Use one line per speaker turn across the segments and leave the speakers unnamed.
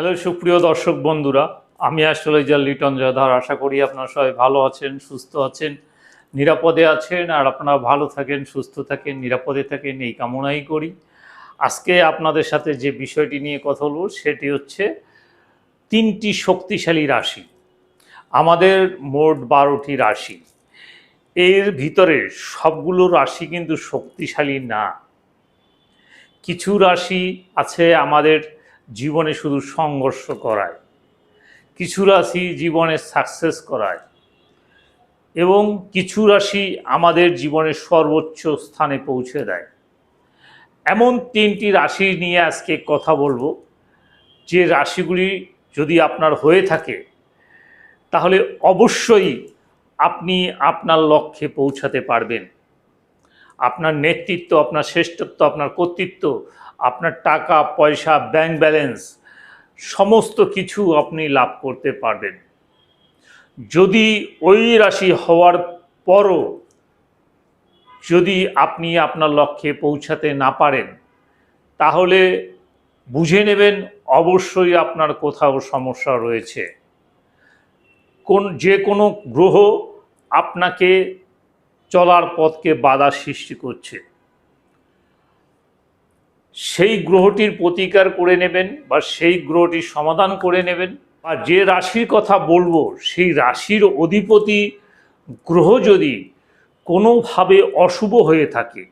hello সুপ্রিয় দর্শক বন্ধুরা আমি আসলে যা লিটন জয়ধার আশা করি আপনারা সবাই ভালো আছেন সুস্থ আছেন নিরাপদে আছেন আর আপনারা ভালো থাকেন সুস্থ থাকেন নিরাপদে থাকেন এই কামনাই করি আজকে আপনাদের সাথে যে বিষয়টি নিয়ে কথা বলব সেটি হচ্ছে তিনটি শক্তিশালী রাশি আমাদের মোট বারোটি রাশি এর ভিতরে সবগুলো রাশি কিন্তু শক্তিশালী না কিছু রাশি আছে আমাদের জীবনে শুধু সংঘর্ষ করায় কিছু রাশি জীবনে সাকসেস করায় এবং কিছু রাশি আমাদের জীবনের সর্বোচ্চ স্থানে পৌঁছে দেয় এমন তিনটি রাশি নিয়ে আজকে কথা বলবো যে রাশিগুলি যদি আপনার হয়ে থাকে তাহলে অবশ্যই আপনি আপনার লক্ষ্যে পৌঁছাতে পারবেন আপনার নেতৃত্ব আপনার শ্রেষ্ঠত্ব আপনার কর্তৃত্ব আপনার টাকা পয়সা ব্যাংক ব্যালেন্স সমস্ত কিছু আপনি লাভ করতে পারবেন যদি ওই রাশি হওয়ার পরও যদি আপনি আপনার লক্ষ্যে পৌঁছাতে না পারেন তাহলে বুঝে নেবেন অবশ্যই আপনার কোথাও সমস্যা রয়েছে কোন যে কোনো গ্রহ আপনাকে চলার পথকে বাধা সৃষ্টি করছে সেই গ্রহটির প্রতিকার করে নেবেন বা সেই গ্রহটির সমাধান করে নেবেন বা যে রাশির কথা বলবো সেই রাশির অধিপতি গ্রহ যদি কোনোভাবে অশুভ হয়ে থাকে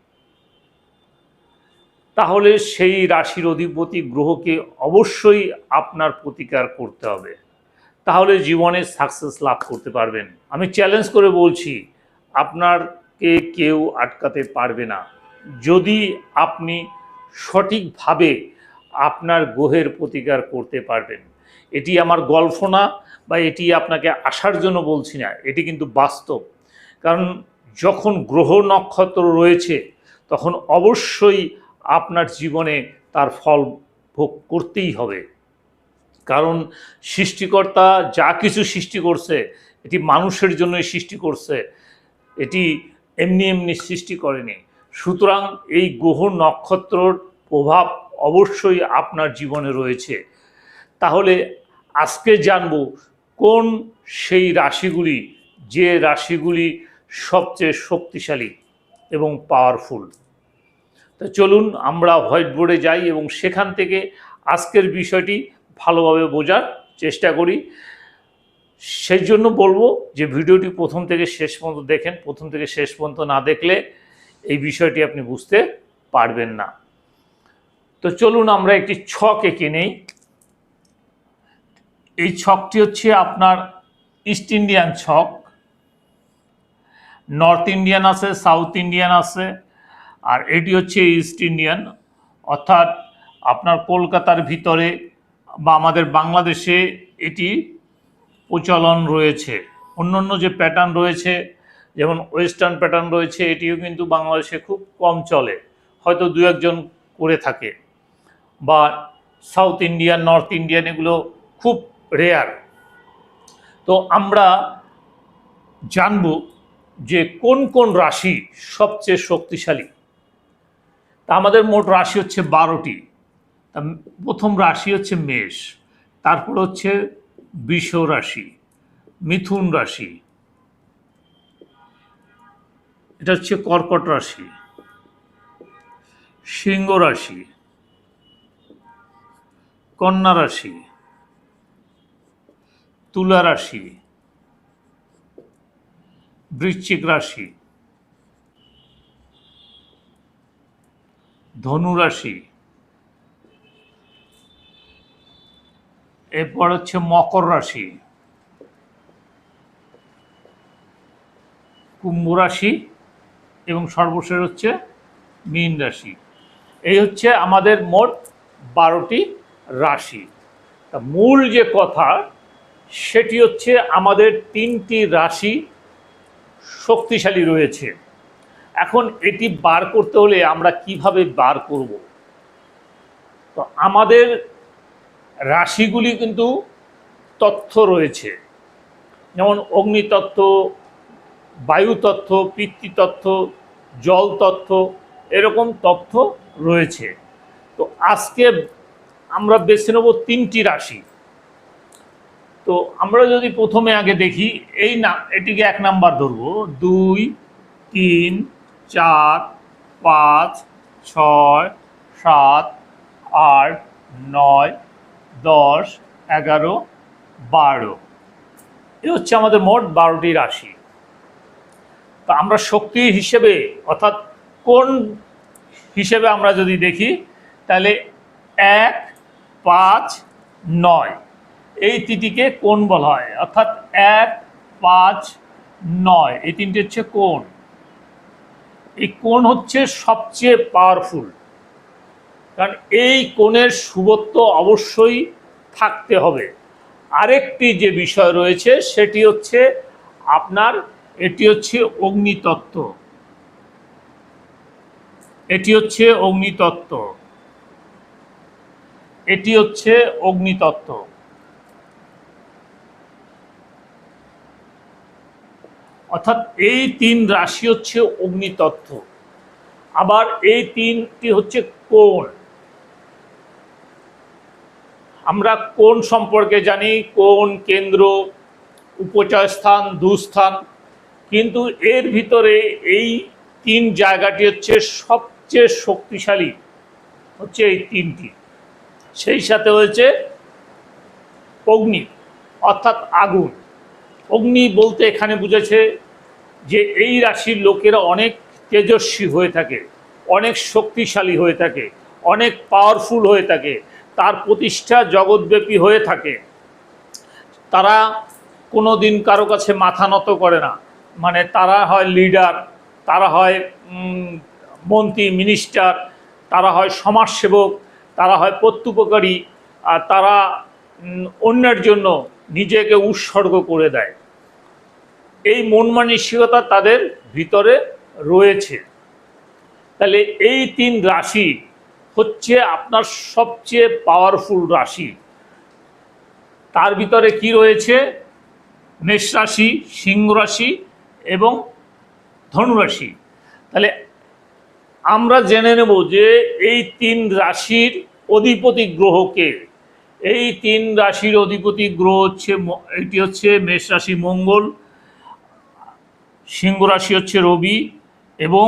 তাহলে সেই রাশির অধিপতি গ্রহকে অবশ্যই আপনার প্রতিকার করতে হবে তাহলে জীবনে সাকসেস লাভ করতে পারবেন আমি চ্যালেঞ্জ করে বলছি আপনারকে কেউ আটকাতে পারবে না যদি আপনি সঠিকভাবে আপনার গ্রহের প্রতিকার করতে পারবেন এটি আমার গল্প না বা এটি আপনাকে আসার জন্য বলছি না এটি কিন্তু বাস্তব কারণ যখন গ্রহ নক্ষত্র রয়েছে তখন অবশ্যই আপনার জীবনে তার ফল ভোগ করতেই হবে কারণ সৃষ্টিকর্তা যা কিছু সৃষ্টি করছে এটি মানুষের জন্যই সৃষ্টি করছে এটি এমনি এমনি সৃষ্টি করেনি সুতরাং এই গ্রহ নক্ষত্রর প্রভাব অবশ্যই আপনার জীবনে রয়েছে তাহলে আজকে জানব কোন সেই রাশিগুলি যে রাশিগুলি সবচেয়ে শক্তিশালী এবং পাওয়ারফুল তা চলুন আমরা হোয়াইট বোর্ডে যাই এবং সেখান থেকে আজকের বিষয়টি ভালোভাবে বোঝার চেষ্টা করি সেই জন্য বলবো যে ভিডিওটি প্রথম থেকে শেষ পর্যন্ত দেখেন প্রথম থেকে শেষ পর্যন্ত না দেখলে এই বিষয়টি আপনি বুঝতে পারবেন না তো চলুন আমরা একটি ছক এঁকে নেই এই ছকটি হচ্ছে আপনার ইস্ট ইন্ডিয়ান ছক নর্থ ইন্ডিয়ান আছে সাউথ ইন্ডিয়ান আছে আর এটি হচ্ছে ইস্ট ইন্ডিয়ান অর্থাৎ আপনার কলকাতার ভিতরে বা আমাদের বাংলাদেশে এটি প্রচলন রয়েছে অন্যান্য যে প্যাটার্ন রয়েছে যেমন ওয়েস্টার্ন প্যাটার্ন রয়েছে এটিও কিন্তু বাংলাদেশে খুব কম চলে হয়তো দু একজন করে থাকে বা সাউথ ইন্ডিয়ান নর্থ ইন্ডিয়ান এগুলো খুব রেয়ার তো আমরা জানব যে কোন কোন রাশি সবচেয়ে শক্তিশালী তা আমাদের মোট রাশি হচ্ছে বারোটি তা প্রথম রাশি হচ্ছে মেষ তারপর হচ্ছে বিষ রাশি মিথুন রাশি এটা হচ্ছে কর্কট রাশি সিংহ রাশি কন্যা রাশি তুলা রাশি বৃশ্চিক রাশি ধনু রাশি এরপর হচ্ছে মকর রাশি কুম্ভ রাশি এবং সর্বশেষ হচ্ছে মীন রাশি এই হচ্ছে আমাদের মোট বারোটি রাশি তা মূল যে কথা সেটি হচ্ছে আমাদের তিনটি রাশি শক্তিশালী রয়েছে এখন এটি বার করতে হলে আমরা কিভাবে বার করব তো আমাদের রাশিগুলি কিন্তু তথ্য রয়েছে যেমন অগ্নিতত্ত্ব বায়ু তথ্য পিত্তি তথ্য জল তথ্য এরকম তথ্য রয়েছে তো আজকে আমরা বেছে নেব তিনটি রাশি তো আমরা যদি প্রথমে আগে দেখি এই না এটিকে এক নাম্বার ধরব দুই তিন চার পাঁচ ছয় সাত আট নয় দশ এগারো বারো এ হচ্ছে আমাদের মোট বারোটি রাশি তো আমরা শক্তি হিসেবে অর্থাৎ কোন হিসেবে আমরা যদি দেখি তাহলে এক পাঁচ নয় এই তিনটিকে কোন বলা হয় অর্থাৎ এক পাঁচ নয় এই তিনটি হচ্ছে কোণ এই কোন হচ্ছে সবচেয়ে পাওয়ারফুল কারণ এই কোণের শুভত্ব অবশ্যই থাকতে হবে আরেকটি যে বিষয় রয়েছে সেটি হচ্ছে আপনার এটি হচ্ছে অগ্নিতত্ত্ব এটি হচ্ছে অগ্নিতত্ত্ব এটি হচ্ছে অগ্নিতত্ত্ব অর্থাৎ এই তিন রাশি হচ্ছে অগ্নিতত্ত্ব আবার এই তিনটি হচ্ছে কোন আমরা কোন সম্পর্কে জানি কোন কেন্দ্র উপচয় স্থান দুস্থান কিন্তু এর ভিতরে এই তিন জায়গাটি হচ্ছে সবচেয়ে শক্তিশালী হচ্ছে এই তিনটি সেই সাথে হয়েছে অগ্নি অর্থাৎ আগুন অগ্নি বলতে এখানে বুঝেছে যে এই রাশির লোকেরা অনেক তেজস্বী হয়ে থাকে অনেক শক্তিশালী হয়ে থাকে অনেক পাওয়ারফুল হয়ে থাকে তার প্রতিষ্ঠা জগৎব্যাপী হয়ে থাকে তারা কোনো দিন কারো কাছে মাথা নত করে না মানে তারা হয় লিডার তারা হয় মন্ত্রী মিনিস্টার তারা হয় সমাজসেবক তারা হয় প্রত্যুপকারী আর তারা অন্যের জন্য নিজেকে উৎসর্গ করে দেয় এই মন মানসিকতা তাদের ভিতরে রয়েছে তাহলে এই তিন রাশি হচ্ছে আপনার সবচেয়ে পাওয়ারফুল রাশি তার ভিতরে কি রয়েছে মেষ রাশি সিংহ রাশি এবং ধনুরাশি তাহলে আমরা জেনে নেব যে এই তিন রাশির অধিপতি গ্রহকে এই তিন রাশির অধিপতি গ্রহ হচ্ছে এটি হচ্ছে মেষ রাশি মঙ্গল সিংহ রাশি হচ্ছে রবি এবং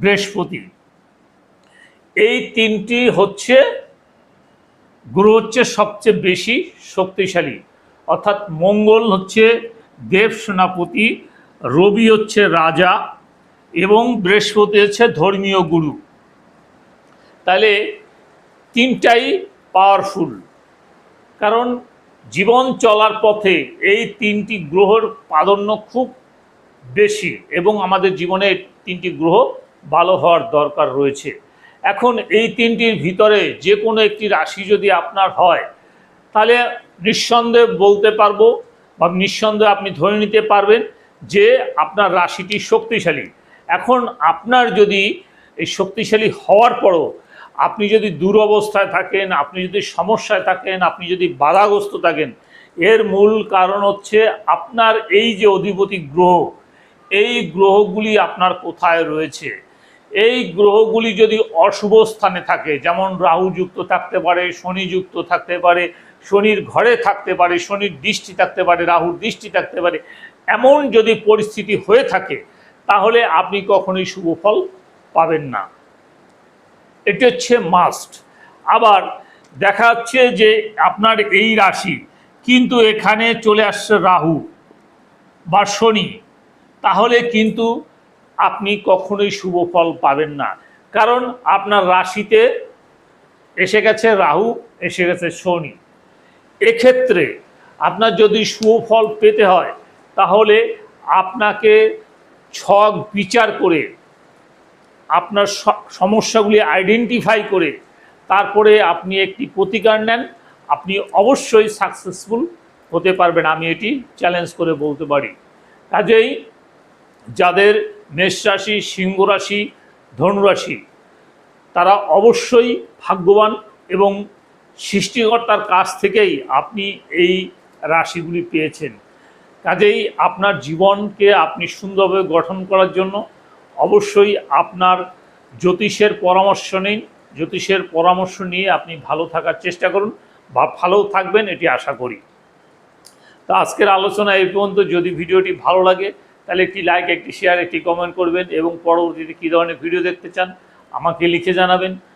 বৃহস্পতি এই তিনটি হচ্ছে গ্রহ হচ্ছে সবচেয়ে বেশি শক্তিশালী অর্থাৎ মঙ্গল হচ্ছে দেব সেনাপতি রবি হচ্ছে রাজা এবং বৃহস্পতি হচ্ছে ধর্মীয় গুরু তাহলে তিনটাই পাওয়ারফুল কারণ জীবন চলার পথে এই তিনটি গ্রহর প্রাধান্য খুব বেশি এবং আমাদের জীবনে তিনটি গ্রহ ভালো হওয়ার দরকার রয়েছে এখন এই তিনটির ভিতরে যে কোনো একটি রাশি যদি আপনার হয় তাহলে নিঃসন্দেহে বলতে পারবো নিঃসন্দেহে আপনি ধরে নিতে পারবেন যে আপনার রাশিটি শক্তিশালী এখন আপনার যদি এই শক্তিশালী হওয়ার পরও আপনি যদি দুরবস্থায় থাকেন আপনি যদি সমস্যায় থাকেন আপনি যদি বাধাগ্রস্ত থাকেন এর মূল কারণ হচ্ছে আপনার এই যে অধিপতি গ্রহ এই গ্রহগুলি আপনার কোথায় রয়েছে এই গ্রহগুলি যদি অশুভ স্থানে থাকে যেমন রাহু যুক্ত থাকতে পারে শনি যুক্ত থাকতে পারে শনির ঘরে থাকতে পারে শনির দৃষ্টি থাকতে পারে রাহুর দৃষ্টি থাকতে পারে এমন যদি পরিস্থিতি হয়ে থাকে তাহলে আপনি কখনোই শুভ ফল পাবেন না এটি হচ্ছে মাস্ট আবার দেখা যাচ্ছে যে আপনার এই রাশি কিন্তু এখানে চলে আসছে রাহু বা শনি তাহলে কিন্তু আপনি কখনোই শুভ ফল পাবেন না কারণ আপনার রাশিতে এসে গেছে রাহু এসে গেছে শনি এক্ষেত্রে আপনার যদি সুফল পেতে হয় তাহলে আপনাকে ছক বিচার করে আপনার সমস্যাগুলি আইডেন্টিফাই করে তারপরে আপনি একটি প্রতিকার নেন আপনি অবশ্যই সাকসেসফুল হতে পারবেন আমি এটি চ্যালেঞ্জ করে বলতে পারি কাজেই যাদের মেষ রাশি সিংহ রাশি ধনুরাশি তারা অবশ্যই ভাগ্যবান এবং সৃষ্টিকর্তার কাছ থেকেই আপনি এই রাশিগুলি পেয়েছেন কাজেই আপনার জীবনকে আপনি সুন্দরভাবে গঠন করার জন্য অবশ্যই আপনার জ্যোতিষের পরামর্শ নিন জ্যোতিষের পরামর্শ নিয়ে আপনি ভালো থাকার চেষ্টা করুন বা ভালো থাকবেন এটি আশা করি তো আজকের আলোচনা এই পর্যন্ত যদি ভিডিওটি ভালো লাগে তাহলে একটি লাইক একটি শেয়ার একটি কমেন্ট করবেন এবং পরবর্তীতে কী ধরনের ভিডিও দেখতে চান আমাকে লিখে জানাবেন